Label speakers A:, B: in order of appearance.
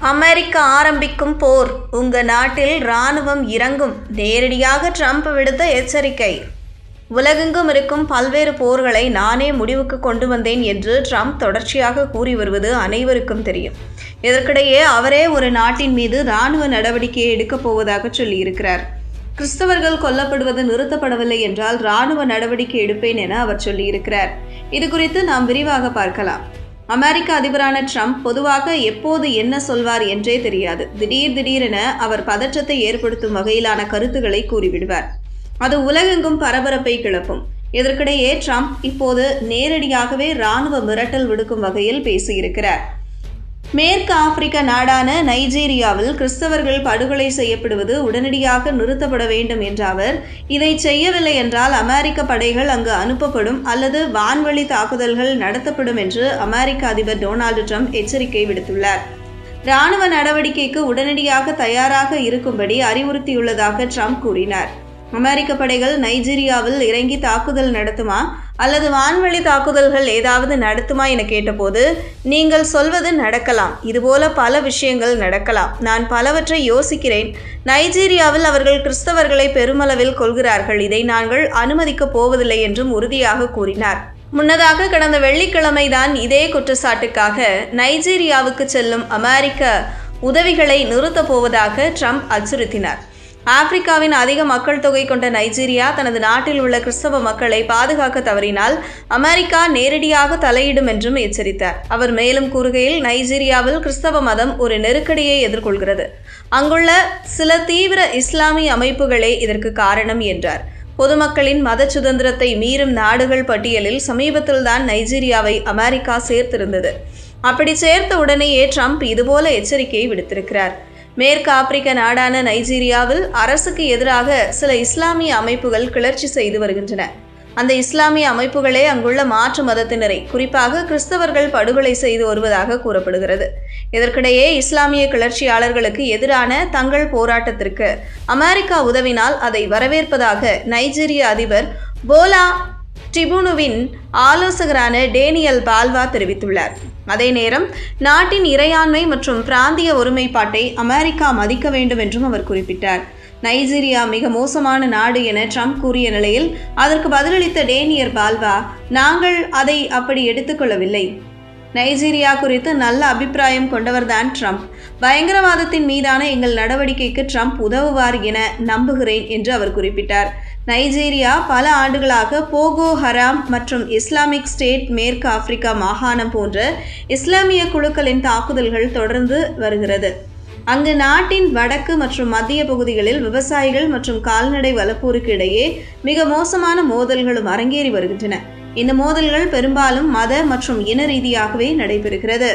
A: America ஆரம்பிக்கும் போர். உங்க நாட்டில் ராணுவம் இறங்கும். நேரடியாக ட்ரம்ப் விடுத்த எச்சரிக்கை. உலகெங்கும் இருக்கும் பல்வேறு போர்களை நானே முடிவுக்கு கொண்டு வந்தேன் என்று ட்ரம்ப் தொடர்ச்சியாக கூறி வருவது அனைவருக்கும் தெரியும். இதற்கிடையே அவரே ஒரு நாட்டின் மீது ராணுவ நடவடிக்கையை எடுக்கப் போவதாக சொல்லியிருக்கிறார். கிறிஸ்தவர்கள் கொல்லப்படுவது நிறுத்தப்படவில்லை என்றால் ராணுவ நடவடிக்கை எடுப்பேன் என அவர் சொல்லியிருக்கிறார். இது குறித்து நாம் விரிவாக பார்க்கலாம். அமெரிக்க அதிபரான ட்ரம்ப் பொதுவாக எப்போது என்ன சொல்வார் என்றே தெரியாது. திடீர் திடீரென அவர் பதற்றத்தை ஏற்படுத்தும் வகையிலான கருத்துக்களை கூறிவிடுவார். அது உலகெங்கும் பரபரப்பை கிளப்பும். இதற்கிடையே ட்ரம்ப் இப்போது நேரடியாகவே ராணுவ மிரட்டல் விடுக்கும் வகையில் பேசியிருக்கிறார். மேற்கு ஆப்பிரிக்க நாடான நைஜீரியாவில் கிறிஸ்தவர்கள் படுகொலை செய்யப்படுவது உடனடியாக நிறுத்தப்பட வேண்டும் என்ற அவர் இதை செய்யவில்லை என்றால் அமெரிக்க படைகள் அங்கு அனுப்பப்படும் அல்லது வான்வழி தாக்குதல்கள் நடத்தப்படும் என்று அமெரிக்க அதிபர் டொனால்டு ட்ரம்ப் எச்சரிக்கை விடுத்துள்ளார். ராணுவ நடவடிக்கைக்கு உடனடியாக தயாராக இருக்கும்படி அறிவுறுத்தியுள்ளதாக ட்ரம்ப் கூறினார். அமெரிக்க படைகள் நைஜீரியாவில் இறங்கி தாக்குதல் நடத்துமா? அல்லது வான்வழி தாக்குதல்கள் ஏதாவது நடத்துமா என கேட்டபோது நீங்கள் சொல்வது நடக்கலாம். இதுபோல பல விஷயங்கள் நடக்கலாம். நான் பலவற்றை யோசிக்கிறேன். நைஜீரியாவில் அவர்கள் கிறிஸ்தவர்களை பெருமளவில் கொள்கிறார்கள் இதை நாங்கள் அனுமதிக்கப் போவதில்லை என்றும் உறுதியாக கூறினார். முன்னதாக கடந்த வெள்ளிக்கிழமை தான் இதே குற்றச்சாட்டுக்காக நைஜீரியாவுக்கு செல்லும் அமெரிக்க உதவிகளை நிறுத்தப் போவதாக ட்ரம்ப் அச்சுறுத்தினார். ஆப்பிரிக்காவின் அதிக மக்கள் தொகை கொண்ட நைஜீரியா தனது நாட்டில் உள்ள கிறிஸ்தவ மக்களை பாதுகாக்க தவறினால் அமெரிக்கா நேரடியாக தலையிடும் என்றும் எச்சரித்தார். அவர் மேலும் கூறுகையில் நைஜீரியாவில் கிறிஸ்தவ மதம் ஒரு நெருக்கடியை எதிர்கொள்கிறது. அங்குள்ள சில தீவிர இஸ்லாமிய அமைப்புகளே இதற்கு காரணம் என்றார். பொதுமக்களின் மத சுதந்திரத்தை மீறும் நாடுகள் பட்டியலில் சமீபத்தில்தான் நைஜீரியாவை அமெரிக்கா சேர்த்திருந்தது. அப்படி சேர்த்த உடனேயே ட்ரம்ப் இதுபோல எச்சரிக்கையை விடுத்திருக்கிறார். மேற்கு ஆப்பிரிக்க நாடான நைஜீரியாவில் அரசுக்கு எதிராக சில இஸ்லாமிய அமைப்புகள் கிளர்ச்சி செய்து வருகின்றன. அந்த இஸ்லாமிய அமைப்புகளே அங்குள்ள மாற்று மதத்தினரை குறிப்பாக கிறிஸ்தவர்கள் படுகொலை செய்து வருவதாக கூறப்படுகிறது. இதற்கிடையே இஸ்லாமிய கிளர்ச்சியாளர்களுக்கு எதிரான தங்கள் போராட்டத்திற்கு அமெரிக்கா உதவினால் அதை வரவேற்பதாக நைஜீரிய அதிபர் போலா டிபுனுவின் ஆலோசகரான டேனியல் பால்வா தெரிவித்துள்ளார். அதே நேரம் நாட்டின் இறையாண்மை மற்றும் பிராந்திய ஒருமைப்பாட்டை அமெரிக்கா மதிக்க வேண்டும் என்றும் அவர் குறிப்பிட்டார். நைஜீரியா மிக மோசமான நாடு என ட்ரம்ப் கூறிய நிலையில் அதற்கு பதிலளித்த டேனியர் பால்வா நாங்கள் அதை அப்படி எடுத்துக்கொள்ளவில்லை. நைஜீரியா குறித்து நல்ல அபிப்பிராயம் கொண்டவர்தான் ட்ரம்ப். பயங்கரவாதத்தின் மீதான எங்கள் நடவடிக்கைக்கு ட்ரம்ப் உதவுவார் என நம்புகிறேன் என்று அவர் குறிப்பிட்டார். நைஜீரியா பல ஆண்டுகளாக போகோ ஹராம் மற்றும் இஸ்லாமிக் ஸ்டேட் மேற்கு ஆப்பிரிக்கா மாகாணம் போன்ற இஸ்லாமிய குழுக்களின் தாக்குதல்கள் தொடர்ந்து வருகிறது. அங்கு நாட்டின் வடக்கு மற்றும் மத்திய பகுதிகளில் விவசாயிகள் மற்றும் கால்நடை வளர்ப்போருக்கு இடையே மிக மோசமான மோதல்களும் அரங்கேறி வருகின்றன. இந்த மோதல்கள் பெரும்பாலும் மத மற்றும் இன ரீதியாகவே நடைபெறுகிறது.